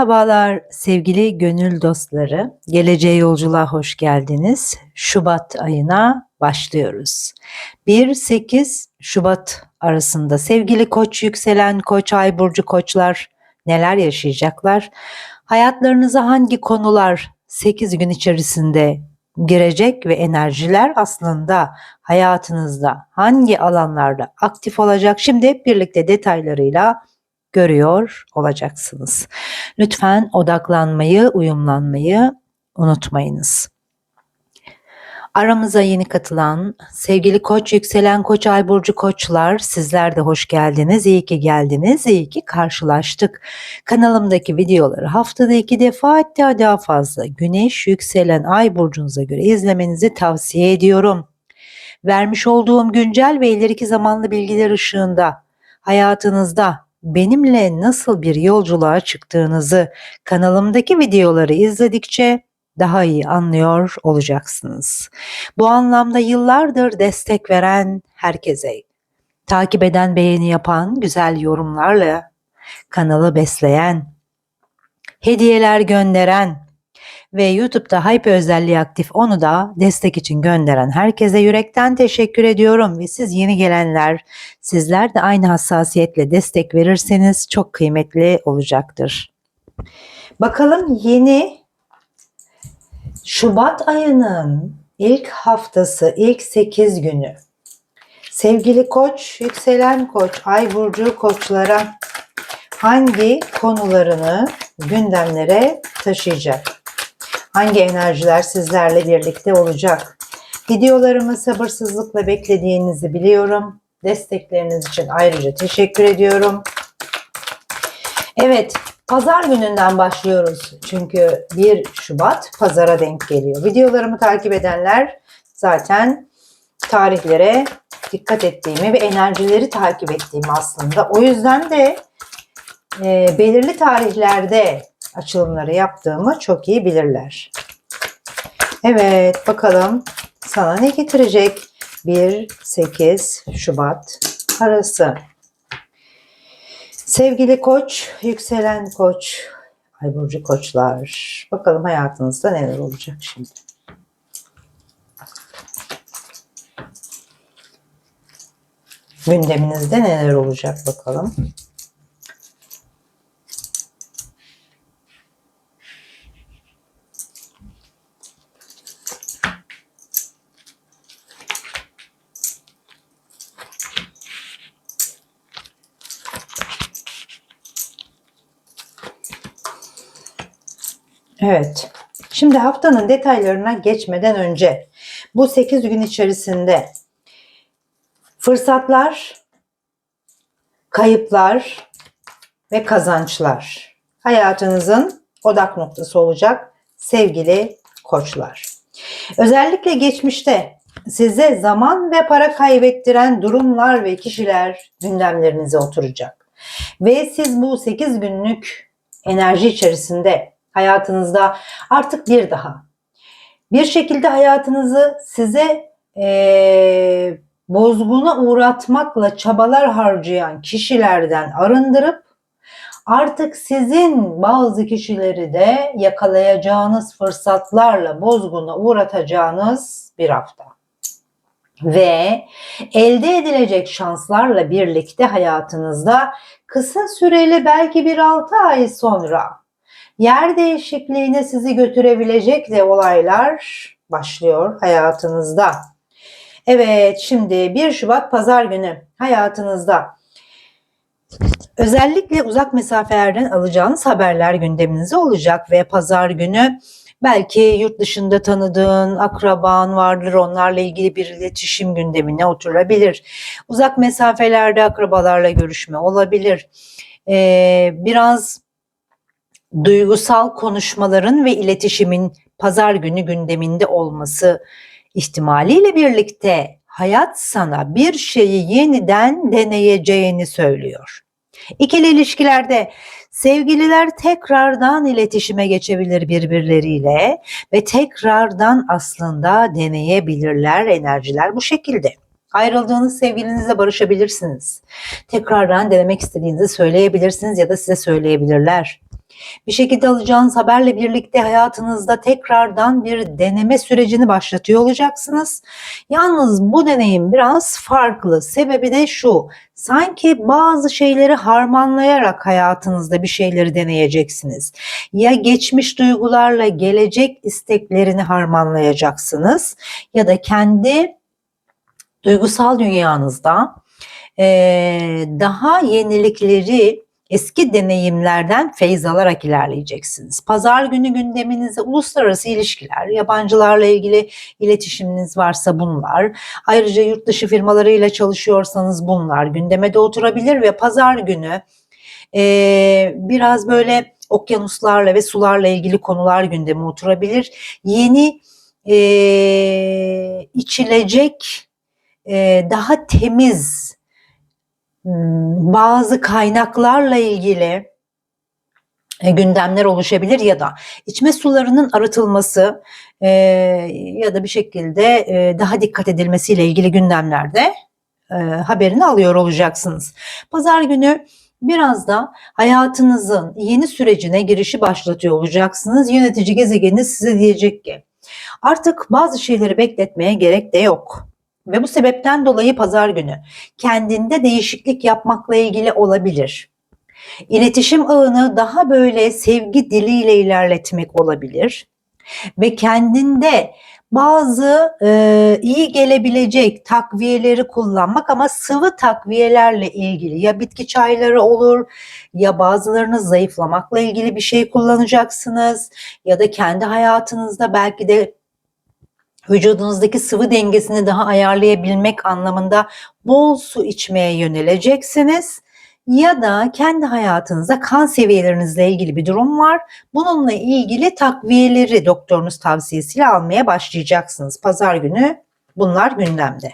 Merhabalar sevgili gönül dostları. Geleceğe yolculuğa hoş geldiniz. Şubat ayına başlıyoruz. 1-8 Şubat arasında sevgili koç, yükselen koç, ay burcu koçlar neler yaşayacaklar? Hayatlarınıza hangi konular 8 gün içerisinde girecek ve enerjiler aslında hayatınızda hangi alanlarda aktif olacak? Şimdi hep birlikte detaylarıyla görüyor olacaksınız. Lütfen odaklanmayı, uyumlanmayı unutmayınız. Aramıza yeni katılan sevgili koç, yükselen koç, ay burcu koçlar sizler de hoş geldiniz. İyi ki geldiniz, iyi ki karşılaştık. Kanalımdaki videoları haftada iki defa hatta daha fazla güneş, yükselen ay burcunuza göre izlemenizi tavsiye ediyorum. Vermiş olduğum güncel ve ileriki zamanlı bilgiler ışığında hayatınızda benimle nasıl bir yolculuğa çıktığınızı kanalımdaki videoları izledikçe daha iyi anlıyor olacaksınız. Bu anlamda yıllardır destek veren herkese, takip eden, beğeni yapan, güzel yorumlarla kanalı besleyen, hediyeler gönderen ve YouTube'da Hype özelliği aktif onu da destek için gönderen herkese yürekten teşekkür ediyorum ve siz yeni gelenler sizler de aynı hassasiyetle destek verirseniz çok kıymetli olacaktır. Bakalım yeni Şubat ayının ilk haftası, ilk 8 günü. Sevgili koç, yükselen koç, ay burcu koçlara hangi konularını gündemlere taşıyacak? Hangi enerjiler sizlerle birlikte olacak? Videolarımı sabırsızlıkla beklediğinizi biliyorum. Destekleriniz için ayrıca teşekkür ediyorum. Evet, pazar gününden başlıyoruz. Çünkü 1 Şubat pazara denk geliyor. Videolarımı takip edenler zaten tarihlere dikkat ettiğimi ve enerjileri takip ettiğimi aslında. O yüzden de e, belirli tarihlerde açılımları yaptığımı çok iyi bilirler. Evet bakalım sana ne getirecek 1-8 Şubat arası. Sevgili koç, yükselen koç, ay burcu koçlar. Bakalım hayatınızda neler olacak şimdi. Gündeminizde neler olacak bakalım. Evet. Şimdi haftanın detaylarına geçmeden önce bu 8 gün içerisinde fırsatlar, kayıplar ve kazançlar hayatınızın odak noktası olacak sevgili koçlar. Özellikle geçmişte size zaman ve para kaybettiren durumlar ve kişiler gündemlerinize oturacak. Ve siz bu 8 günlük enerji içerisinde hayatınızda artık bir daha bir şekilde hayatınızı size e, bozguna uğratmakla çabalar harcayan kişilerden arındırıp artık sizin bazı kişileri de yakalayacağınız fırsatlarla bozguna uğratacağınız bir hafta. Ve elde edilecek şanslarla birlikte hayatınızda kısa süreli belki bir 6 ay sonra yer değişikliğine sizi götürebilecek de olaylar başlıyor hayatınızda. Evet şimdi 1 Şubat pazar günü hayatınızda özellikle uzak mesafelerden alacağınız haberler gündeminizde olacak ve pazar günü belki yurt dışında tanıdığın akraban vardır onlarla ilgili bir iletişim gündemine oturabilir. Uzak mesafelerde akrabalarla görüşme olabilir. Ee, biraz duygusal konuşmaların ve iletişimin pazar günü gündeminde olması ihtimaliyle birlikte hayat sana bir şeyi yeniden deneyeceğini söylüyor. İkili ilişkilerde sevgililer tekrardan iletişime geçebilir birbirleriyle ve tekrardan aslında deneyebilirler enerjiler bu şekilde. Ayrıldığınız sevgilinizle barışabilirsiniz. Tekrardan denemek istediğinizi söyleyebilirsiniz ya da size söyleyebilirler. Bir şekilde alacağınız haberle birlikte hayatınızda tekrardan bir deneme sürecini başlatıyor olacaksınız. Yalnız bu deneyim biraz farklı. Sebebi de şu. Sanki bazı şeyleri harmanlayarak hayatınızda bir şeyleri deneyeceksiniz. Ya geçmiş duygularla gelecek isteklerini harmanlayacaksınız ya da kendi duygusal dünyanızda daha yenilikleri eski deneyimlerden feyz alarak ilerleyeceksiniz. Pazar günü gündeminizde uluslararası ilişkiler, yabancılarla ilgili iletişiminiz varsa bunlar, ayrıca yurt dışı firmalarıyla çalışıyorsanız bunlar gündeme de oturabilir ve pazar günü eee, biraz böyle okyanuslarla ve sularla ilgili konular gündeme oturabilir. Yeni eee, içilecek eee, daha temiz bazı kaynaklarla ilgili e, gündemler oluşabilir ya da içme sularının arıtılması e, ya da bir şekilde e, daha dikkat edilmesiyle ilgili gündemlerde e, haberini alıyor olacaksınız. Pazar günü biraz da hayatınızın yeni sürecine girişi başlatıyor olacaksınız. Yönetici gezegeniniz size diyecek ki artık bazı şeyleri bekletmeye gerek de yok. Ve bu sebepten dolayı pazar günü kendinde değişiklik yapmakla ilgili olabilir. İletişim ağını daha böyle sevgi diliyle ilerletmek olabilir. Ve kendinde bazı e, iyi gelebilecek takviyeleri kullanmak ama sıvı takviyelerle ilgili ya bitki çayları olur ya bazılarını zayıflamakla ilgili bir şey kullanacaksınız ya da kendi hayatınızda belki de vücudunuzdaki sıvı dengesini daha ayarlayabilmek anlamında bol su içmeye yöneleceksiniz. Ya da kendi hayatınızda kan seviyelerinizle ilgili bir durum var. Bununla ilgili takviyeleri doktorunuz tavsiyesiyle almaya başlayacaksınız. Pazar günü bunlar gündemde.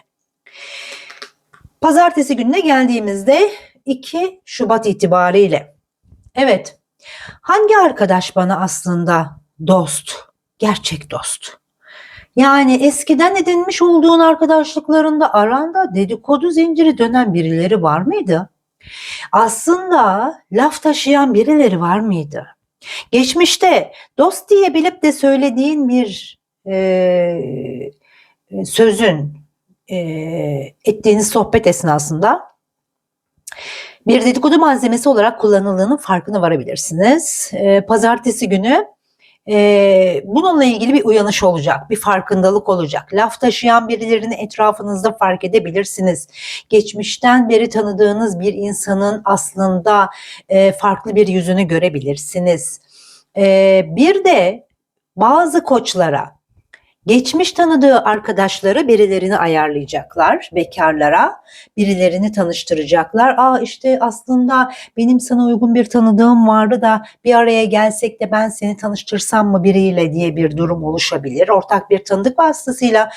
Pazartesi gününe geldiğimizde 2 Şubat itibariyle. Evet, hangi arkadaş bana aslında dost, gerçek dost? Yani eskiden edinmiş olduğun arkadaşlıklarında aranda dedikodu zinciri dönen birileri var mıydı? Aslında laf taşıyan birileri var mıydı? Geçmişte dost diye bilip de söylediğin bir e, sözün e, ettiğiniz sohbet esnasında bir dedikodu malzemesi olarak kullanıldığının farkına varabilirsiniz. E, pazartesi günü e, bununla ilgili bir uyanış olacak, bir farkındalık olacak. Laf taşıyan birilerini etrafınızda fark edebilirsiniz. Geçmişten beri tanıdığınız bir insanın aslında e, farklı bir yüzünü görebilirsiniz. E, bir de bazı koçlara Geçmiş tanıdığı arkadaşları birilerini ayarlayacaklar bekarlara, birilerini tanıştıracaklar. Aa işte aslında benim sana uygun bir tanıdığım vardı da bir araya gelsek de ben seni tanıştırsam mı biriyle diye bir durum oluşabilir. Ortak bir tanıdık vasıtasıyla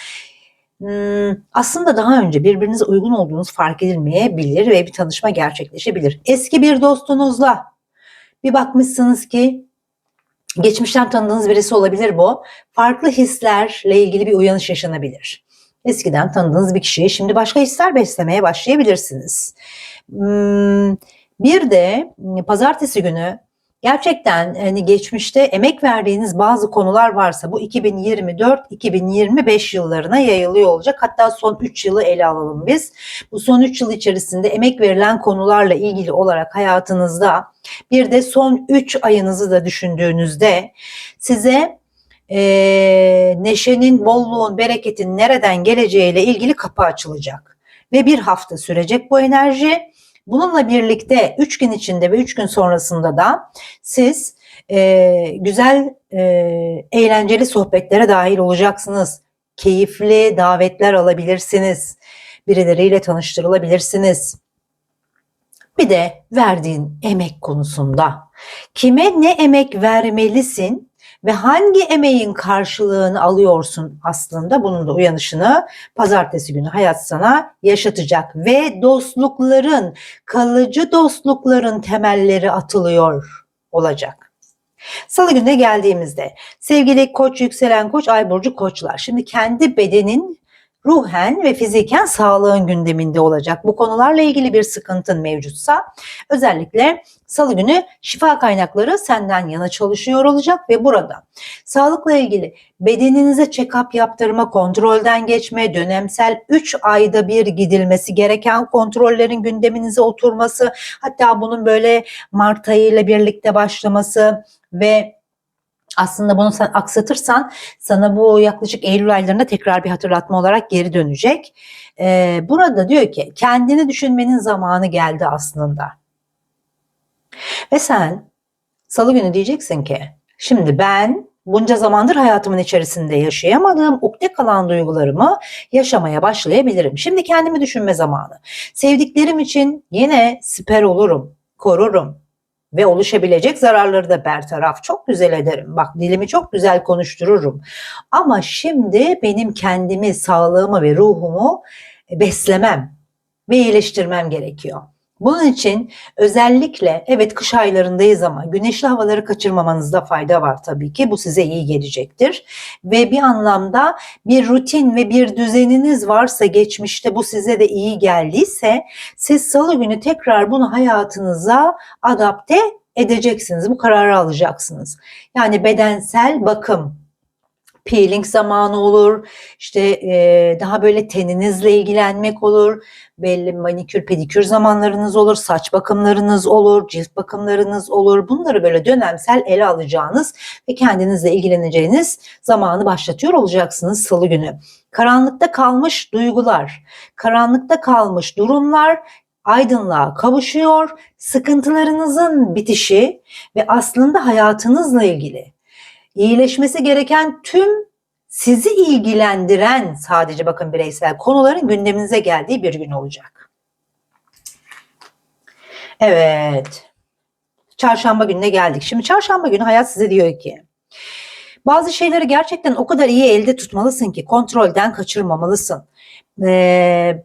hmm, aslında daha önce birbirinize uygun olduğunuz fark edilmeyebilir ve bir tanışma gerçekleşebilir. Eski bir dostunuzla bir bakmışsınız ki Geçmişten tanıdığınız birisi olabilir bu. Farklı hislerle ilgili bir uyanış yaşanabilir. Eskiden tanıdığınız bir kişiyi şimdi başka hisler beslemeye başlayabilirsiniz. Hmm, bir de pazartesi günü gerçekten hani geçmişte emek verdiğiniz bazı konular varsa bu 2024-2025 yıllarına yayılıyor olacak. Hatta son 3 yılı ele alalım biz. Bu son 3 yıl içerisinde emek verilen konularla ilgili olarak hayatınızda bir de son 3 ayınızı da düşündüğünüzde size e, neşenin, bolluğun, bereketin nereden geleceğiyle ilgili kapı açılacak. Ve bir hafta sürecek bu enerji. Bununla birlikte 3 gün içinde ve 3 gün sonrasında da siz e, güzel, e, eğlenceli sohbetlere dahil olacaksınız. Keyifli davetler alabilirsiniz. Birileriyle tanıştırılabilirsiniz. Bir de verdiğin emek konusunda kime ne emek vermelisin ve hangi emeğin karşılığını alıyorsun aslında bunun da uyanışını pazartesi günü hayat sana yaşatacak ve dostlukların kalıcı dostlukların temelleri atılıyor olacak. Salı gününe geldiğimizde sevgili koç yükselen koç ay burcu koçlar şimdi kendi bedenin ruhen ve fiziken sağlığın gündeminde olacak. Bu konularla ilgili bir sıkıntın mevcutsa özellikle salı günü şifa kaynakları senden yana çalışıyor olacak ve burada sağlıkla ilgili bedeninize check-up yaptırma, kontrolden geçme, dönemsel 3 ayda bir gidilmesi gereken kontrollerin gündeminize oturması, hatta bunun böyle Mart ayıyla birlikte başlaması ve aslında bunu sen aksatırsan sana bu yaklaşık Eylül aylarında tekrar bir hatırlatma olarak geri dönecek. Ee, burada diyor ki kendini düşünmenin zamanı geldi aslında. Ve sen salı günü diyeceksin ki şimdi ben bunca zamandır hayatımın içerisinde yaşayamadığım ukde kalan duygularımı yaşamaya başlayabilirim. Şimdi kendimi düşünme zamanı. Sevdiklerim için yine siper olurum, korurum, ve oluşabilecek zararları da bertaraf çok güzel ederim. Bak dilimi çok güzel konuştururum. Ama şimdi benim kendimi, sağlığımı ve ruhumu beslemem ve iyileştirmem gerekiyor. Bunun için özellikle evet kış aylarındayız ama güneşli havaları kaçırmamanızda fayda var tabii ki. Bu size iyi gelecektir. Ve bir anlamda bir rutin ve bir düzeniniz varsa geçmişte bu size de iyi geldiyse siz salı günü tekrar bunu hayatınıza adapte edeceksiniz. Bu kararı alacaksınız. Yani bedensel bakım, peeling zamanı olur, işte e, daha böyle teninizle ilgilenmek olur, belli manikür pedikür zamanlarınız olur, saç bakımlarınız olur, cilt bakımlarınız olur. Bunları böyle dönemsel ele alacağınız ve kendinizle ilgileneceğiniz zamanı başlatıyor olacaksınız salı günü. Karanlıkta kalmış duygular, karanlıkta kalmış durumlar aydınlığa kavuşuyor, sıkıntılarınızın bitişi ve aslında hayatınızla ilgili iyileşmesi gereken tüm sizi ilgilendiren sadece bakın bireysel konuların gündeminize geldiği bir gün olacak. Evet. Çarşamba gününe geldik. Şimdi çarşamba günü hayat size diyor ki bazı şeyleri gerçekten o kadar iyi elde tutmalısın ki kontrolden kaçırmamalısın. Ee,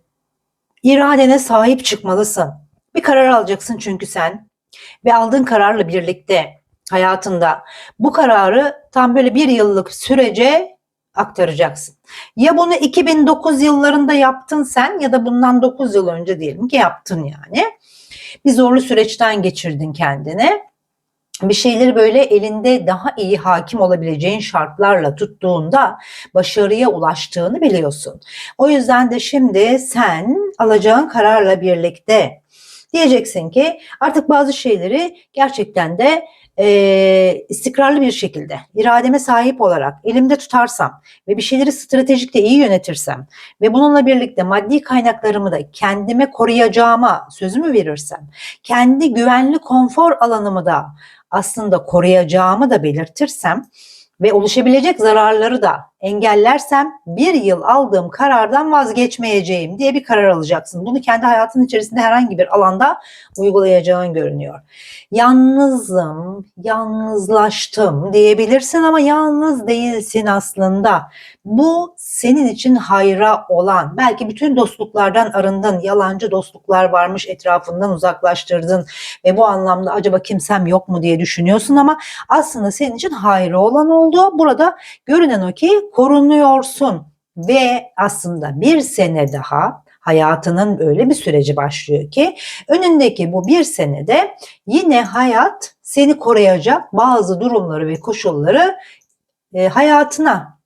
iradene sahip çıkmalısın. Bir karar alacaksın çünkü sen ve aldığın kararla birlikte hayatında bu kararı tam böyle bir yıllık sürece aktaracaksın. Ya bunu 2009 yıllarında yaptın sen ya da bundan 9 yıl önce diyelim ki yaptın yani. Bir zorlu süreçten geçirdin kendini. Bir şeyleri böyle elinde daha iyi hakim olabileceğin şartlarla tuttuğunda başarıya ulaştığını biliyorsun. O yüzden de şimdi sen alacağın kararla birlikte diyeceksin ki artık bazı şeyleri gerçekten de e, istikrarlı bir şekilde irademe sahip olarak elimde tutarsam ve bir şeyleri stratejikte iyi yönetirsem ve bununla birlikte maddi kaynaklarımı da kendime koruyacağıma sözümü verirsem, kendi güvenli konfor alanımı da aslında koruyacağımı da belirtirsem ve oluşabilecek zararları da engellersem bir yıl aldığım karardan vazgeçmeyeceğim diye bir karar alacaksın. Bunu kendi hayatın içerisinde herhangi bir alanda uygulayacağın görünüyor. Yalnızım, yalnızlaştım diyebilirsin ama yalnız değilsin aslında. Bu senin için hayra olan, belki bütün dostluklardan arındın, yalancı dostluklar varmış etrafından uzaklaştırdın ve bu anlamda acaba kimsem yok mu diye düşünüyorsun ama aslında senin için hayra olan oldu. Burada görünen o ki korunuyorsun ve aslında bir sene daha hayatının öyle bir süreci başlıyor ki önündeki bu bir senede yine hayat seni koruyacak bazı durumları ve koşulları e, hayatına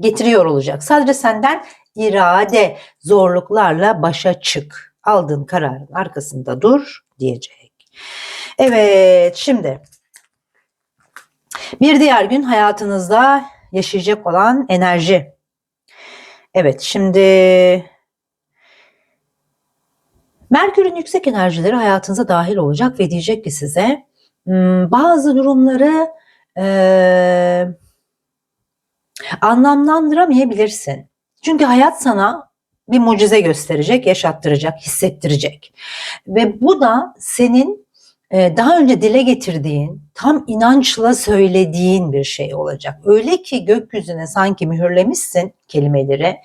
getiriyor olacak. Sadece senden irade zorluklarla başa çık. Aldığın kararın arkasında dur diyecek. Evet şimdi bir diğer gün hayatınızda yaşayacak olan enerji. Evet şimdi Merkür'ün yüksek enerjileri hayatınıza dahil olacak ve diyecek ki size hmm, bazı durumları e, anlamlandıramayabilirsin. Çünkü hayat sana bir mucize gösterecek, yaşattıracak, hissettirecek. Ve bu da senin daha önce dile getirdiğin, tam inançla söylediğin bir şey olacak. Öyle ki gökyüzüne sanki mühürlemişsin kelimeleri.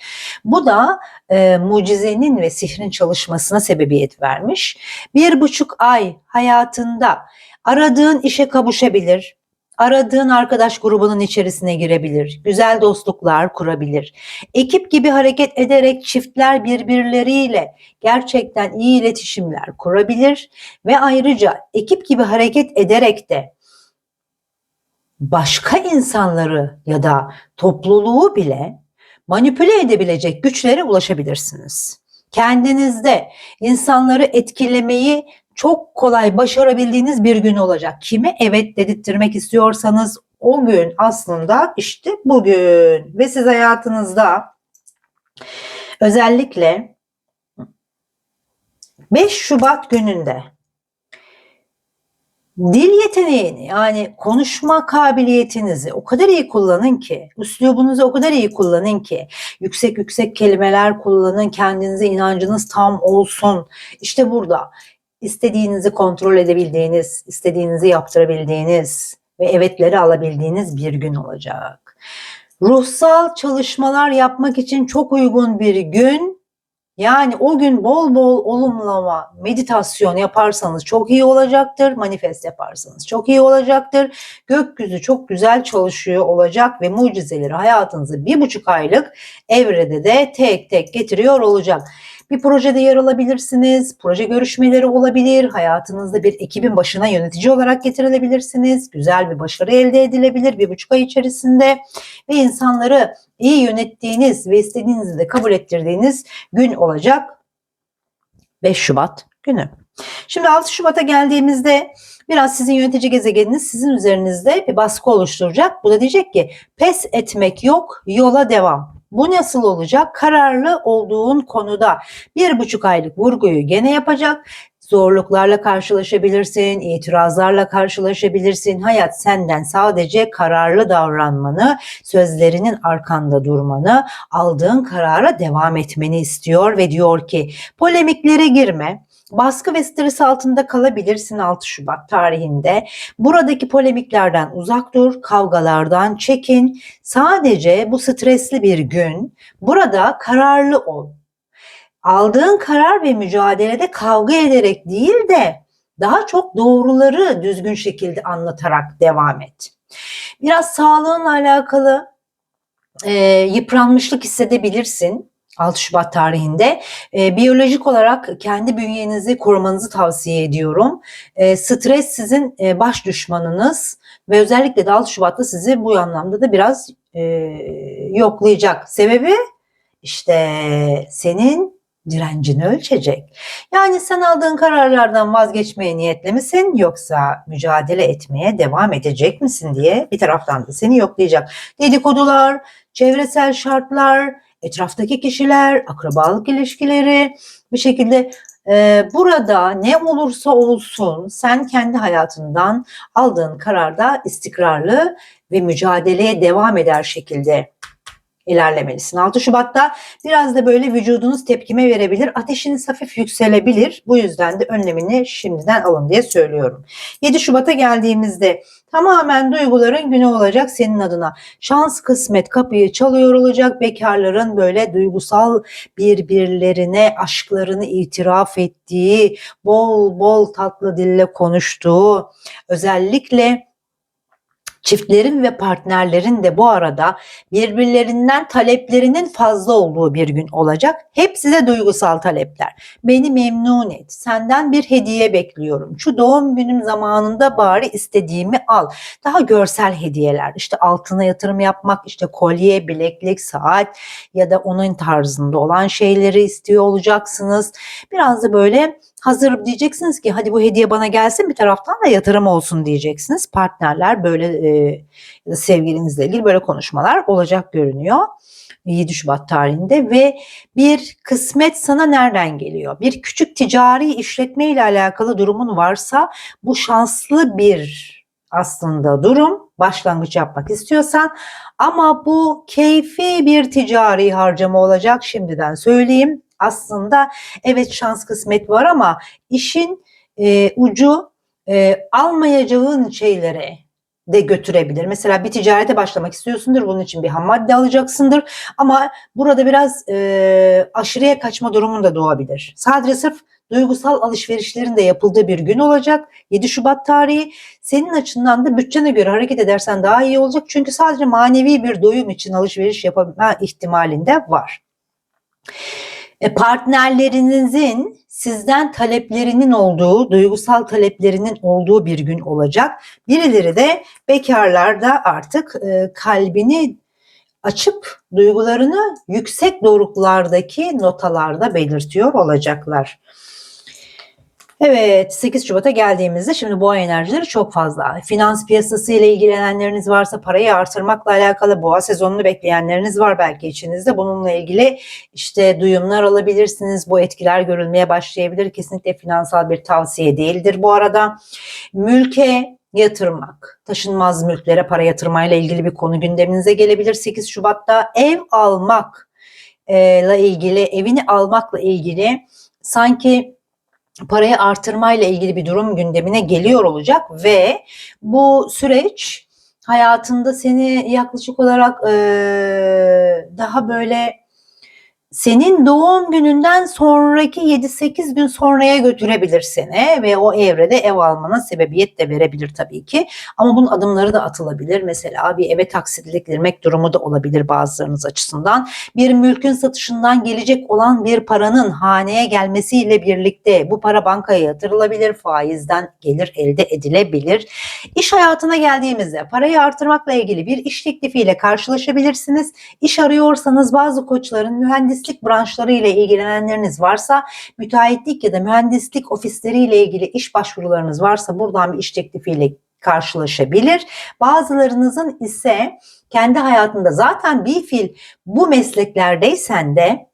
Bu da e, mucizenin ve sihrin çalışmasına sebebiyet vermiş. Bir buçuk ay hayatında aradığın işe kavuşabilir, Aradığın arkadaş grubunun içerisine girebilir. Güzel dostluklar kurabilir. Ekip gibi hareket ederek çiftler birbirleriyle gerçekten iyi iletişimler kurabilir ve ayrıca ekip gibi hareket ederek de başka insanları ya da topluluğu bile manipüle edebilecek güçlere ulaşabilirsiniz. Kendinizde insanları etkilemeyi çok kolay başarabildiğiniz bir gün olacak. Kime evet dedirtmek istiyorsanız o gün aslında işte bugün ve siz hayatınızda özellikle 5 Şubat gününde dil yeteneğini yani konuşma kabiliyetinizi o kadar iyi kullanın ki, üslubunuzu o kadar iyi kullanın ki, yüksek yüksek kelimeler kullanın, kendinize inancınız tam olsun. İşte burada istediğinizi kontrol edebildiğiniz, istediğinizi yaptırabildiğiniz ve evetleri alabildiğiniz bir gün olacak. Ruhsal çalışmalar yapmak için çok uygun bir gün. Yani o gün bol bol olumlama, meditasyon yaparsanız çok iyi olacaktır. Manifest yaparsanız çok iyi olacaktır. Gökyüzü çok güzel çalışıyor olacak ve mucizeleri hayatınızı bir buçuk aylık evrede de tek tek getiriyor olacak. Bir projede yer alabilirsiniz, proje görüşmeleri olabilir, hayatınızda bir ekibin başına yönetici olarak getirilebilirsiniz, güzel bir başarı elde edilebilir bir buçuk ay içerisinde ve insanları iyi yönettiğiniz ve istediğinizi de kabul ettirdiğiniz gün olacak 5 Şubat günü. Şimdi 6 Şubat'a geldiğimizde biraz sizin yönetici gezegeniniz sizin üzerinizde bir baskı oluşturacak. Bu da diyecek ki pes etmek yok, yola devam. Bu nasıl olacak? Kararlı olduğun konuda bir buçuk aylık vurguyu gene yapacak. Zorluklarla karşılaşabilirsin, itirazlarla karşılaşabilirsin. Hayat senden sadece kararlı davranmanı, sözlerinin arkanda durmanı, aldığın karara devam etmeni istiyor ve diyor ki polemiklere girme. Baskı ve stres altında kalabilirsin 6 Şubat tarihinde. Buradaki polemiklerden uzak dur, kavgalardan çekin. Sadece bu stresli bir gün. Burada kararlı ol. Aldığın karar ve mücadelede kavga ederek değil de daha çok doğruları düzgün şekilde anlatarak devam et. Biraz sağlığınla alakalı e, yıpranmışlık hissedebilirsin. 6 Şubat tarihinde e, biyolojik olarak kendi bünyenizi korumanızı tavsiye ediyorum. E, stres sizin e, baş düşmanınız ve özellikle de 6 Şubat'ta sizi bu anlamda da biraz e, yoklayacak. Sebebi işte senin direncini ölçecek. Yani sen aldığın kararlardan vazgeçmeye niyetli misin yoksa mücadele etmeye devam edecek misin diye bir taraftan da seni yoklayacak. Dedikodular, çevresel şartlar, etraftaki kişiler, akrabalık ilişkileri. Bir şekilde e, burada ne olursa olsun sen kendi hayatından aldığın kararda istikrarlı ve mücadeleye devam eder şekilde ilerlemelisin. 6 Şubat'ta biraz da böyle vücudunuz tepkime verebilir. Ateşiniz hafif yükselebilir. Bu yüzden de önlemini şimdiden alın diye söylüyorum. 7 Şubat'a geldiğimizde tamamen duyguların günü olacak senin adına. Şans kısmet kapıyı çalıyor olacak. Bekarların böyle duygusal birbirlerine aşklarını itiraf ettiği, bol bol tatlı dille konuştuğu, özellikle Çiftlerin ve partnerlerin de bu arada birbirlerinden taleplerinin fazla olduğu bir gün olacak. Hepsi de duygusal talepler. Beni memnun et. Senden bir hediye bekliyorum. Şu doğum günüm zamanında bari istediğimi al. Daha görsel hediyeler. İşte altına yatırım yapmak, işte kolye, bileklik, saat ya da onun tarzında olan şeyleri istiyor olacaksınız. Biraz da böyle hazır diyeceksiniz ki hadi bu hediye bana gelsin bir taraftan da yatırım olsun diyeceksiniz. Partnerler böyle e, sevgilinizle ilgili böyle konuşmalar olacak görünüyor. 7 Şubat tarihinde ve bir kısmet sana nereden geliyor? Bir küçük ticari işletme ile alakalı durumun varsa bu şanslı bir aslında durum başlangıç yapmak istiyorsan ama bu keyfi bir ticari harcama olacak şimdiden söyleyeyim aslında evet şans kısmet var ama işin e, ucu e, almayacağın şeylere de götürebilir. Mesela bir ticarete başlamak istiyorsundur. Bunun için bir ham madde alacaksındır. Ama burada biraz e, aşırıya kaçma durumun da doğabilir. Sadece sırf duygusal alışverişlerin de yapıldığı bir gün olacak. 7 Şubat tarihi. Senin açından da bütçene göre hareket edersen daha iyi olacak. Çünkü sadece manevi bir doyum için alışveriş yapabilme ihtimalinde var. E, partnerlerinizin sizden taleplerinin olduğu, duygusal taleplerinin olduğu bir gün olacak. Birileri de bekarlarda artık e, kalbini açıp duygularını yüksek doruklardaki notalarda belirtiyor olacaklar. Evet 8 Şubat'a geldiğimizde şimdi boğa enerjileri çok fazla. Finans piyasası ile ilgilenenleriniz varsa parayı artırmakla alakalı boğa sezonunu bekleyenleriniz var belki içinizde. Bununla ilgili işte duyumlar alabilirsiniz. Bu etkiler görülmeye başlayabilir. Kesinlikle finansal bir tavsiye değildir bu arada. Mülke yatırmak, taşınmaz mülklere para yatırmayla ilgili bir konu gündeminize gelebilir. 8 Şubat'ta ev almak ile ilgili, evini almakla ilgili sanki parayı artırmayla ilgili bir durum gündemine geliyor olacak ve bu süreç hayatında seni yaklaşık olarak e, daha böyle senin doğum gününden sonraki 7-8 gün sonraya götürebilir seni ve o evrede ev almana sebebiyet de verebilir tabii ki. Ama bunun adımları da atılabilir. Mesela bir eve taksitliktirmek durumu da olabilir bazılarınız açısından. Bir mülkün satışından gelecek olan bir paranın haneye gelmesiyle birlikte bu para bankaya yatırılabilir, faizden gelir elde edilebilir. İş hayatına geldiğimizde parayı artırmakla ilgili bir iş teklifiyle karşılaşabilirsiniz. İş arıyorsanız bazı koçların mühendis mühendislik branşları ile ilgilenenleriniz varsa, müteahhitlik ya da mühendislik ofisleri ile ilgili iş başvurularınız varsa buradan bir iş teklifiyle karşılaşabilir. Bazılarınızın ise kendi hayatında zaten bir fil bu mesleklerdeysen de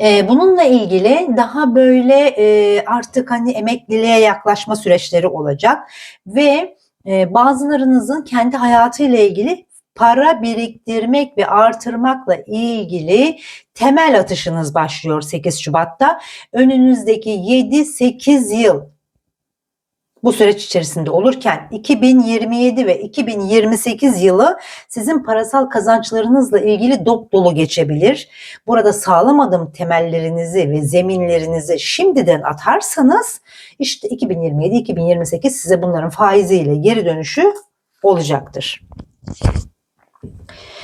e, bununla ilgili daha böyle e, artık hani emekliliğe yaklaşma süreçleri olacak ve e, bazılarınızın kendi hayatıyla ilgili para biriktirmek ve artırmakla ilgili temel atışınız başlıyor 8 Şubat'ta. Önünüzdeki 7-8 yıl bu süreç içerisinde olurken 2027 ve 2028 yılı sizin parasal kazançlarınızla ilgili dop dolu geçebilir. Burada sağlam adım temellerinizi ve zeminlerinizi şimdiden atarsanız işte 2027-2028 size bunların faiziyle geri dönüşü olacaktır.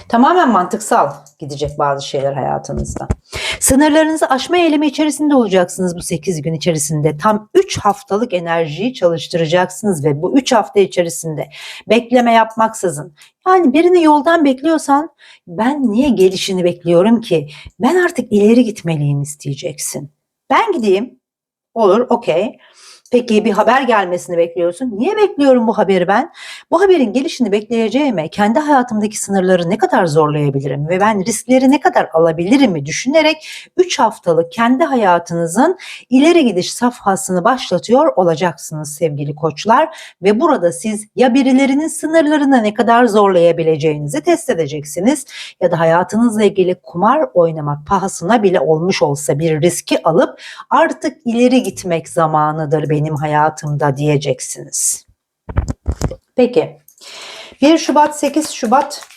Tamamen mantıksal gidecek bazı şeyler hayatınızda. Sınırlarınızı aşma eylemi içerisinde olacaksınız bu 8 gün içerisinde. Tam 3 haftalık enerjiyi çalıştıracaksınız ve bu 3 hafta içerisinde bekleme yapmaksızın yani birini yoldan bekliyorsan ben niye gelişini bekliyorum ki? Ben artık ileri gitmeliyim isteyeceksin. Ben gideyim. Olur, okey. Peki bir haber gelmesini bekliyorsun. Niye bekliyorum bu haberi ben? Bu haberin gelişini bekleyeceğime kendi hayatımdaki sınırları ne kadar zorlayabilirim ve ben riskleri ne kadar alabilirim mi düşünerek 3 haftalık kendi hayatınızın ileri gidiş safhasını başlatıyor olacaksınız sevgili koçlar ve burada siz ya birilerinin sınırlarını ne kadar zorlayabileceğinizi test edeceksiniz ya da hayatınızla ilgili kumar oynamak pahasına bile olmuş olsa bir riski alıp artık ileri gitmek zamanıdır benim hayatımda diyeceksiniz. Peki 1 Şubat 8 Şubat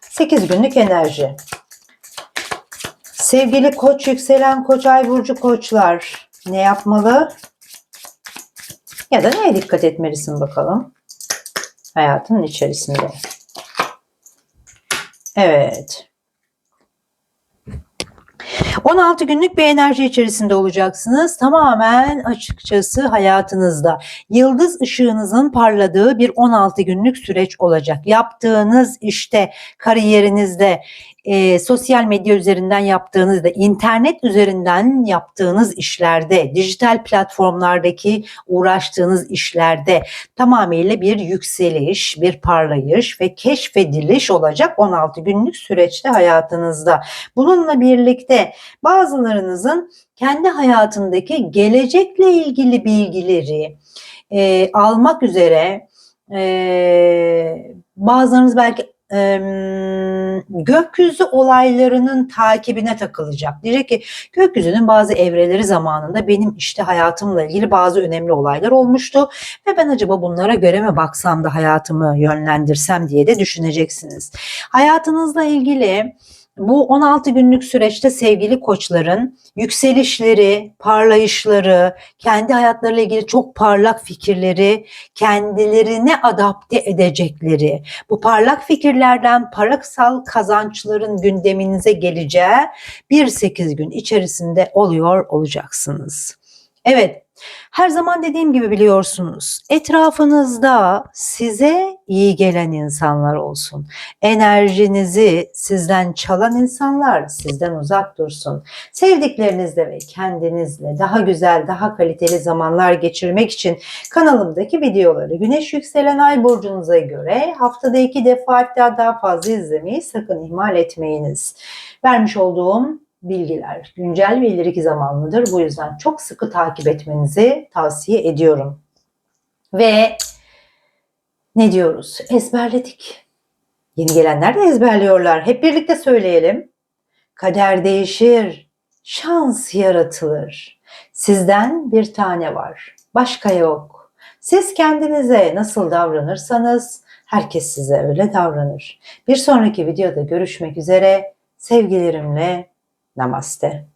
8 günlük enerji. Sevgili koç yükselen koç ay burcu koçlar ne yapmalı? Ya da neye dikkat etmelisin bakalım hayatının içerisinde. Evet. 16 günlük bir enerji içerisinde olacaksınız. Tamamen açıkçası hayatınızda yıldız ışığınızın parladığı bir 16 günlük süreç olacak. Yaptığınız işte kariyerinizde e, sosyal medya üzerinden yaptığınızda, internet üzerinden yaptığınız işlerde, dijital platformlardaki uğraştığınız işlerde tamamıyla bir yükseliş, bir parlayış ve keşfediliş olacak 16 günlük süreçte hayatınızda. Bununla birlikte bazılarınızın kendi hayatındaki gelecekle ilgili bilgileri e, almak üzere e, bazılarınız belki em, gökyüzü olaylarının takibine takılacak. Diyecek ki gökyüzünün bazı evreleri zamanında benim işte hayatımla ilgili bazı önemli olaylar olmuştu ve ben acaba bunlara göre mi baksam da hayatımı yönlendirsem diye de düşüneceksiniz. Hayatınızla ilgili bu 16 günlük süreçte sevgili koçların yükselişleri, parlayışları, kendi hayatlarıyla ilgili çok parlak fikirleri, kendilerine adapte edecekleri, bu parlak fikirlerden parasal kazançların gündeminize geleceği bir 8 gün içerisinde oluyor olacaksınız. Evet, her zaman dediğim gibi biliyorsunuz, etrafınızda size iyi gelen insanlar olsun. Enerjinizi sizden çalan insanlar sizden uzak dursun. Sevdiklerinizle ve kendinizle daha güzel, daha kaliteli zamanlar geçirmek için kanalımdaki videoları Güneş yükselen ay burcunuza göre haftada iki defa hatta daha fazla izlemeyi sakın ihmal etmeyiniz. Vermiş olduğum bilgiler güncel ve ileriki zamanlıdır. Bu yüzden çok sıkı takip etmenizi tavsiye ediyorum. Ve ne diyoruz? Ezberledik. Yeni gelenler de ezberliyorlar. Hep birlikte söyleyelim. Kader değişir, şans yaratılır. Sizden bir tane var, başka yok. Siz kendinize nasıl davranırsanız herkes size öyle davranır. Bir sonraki videoda görüşmek üzere. Sevgilerimle namaste.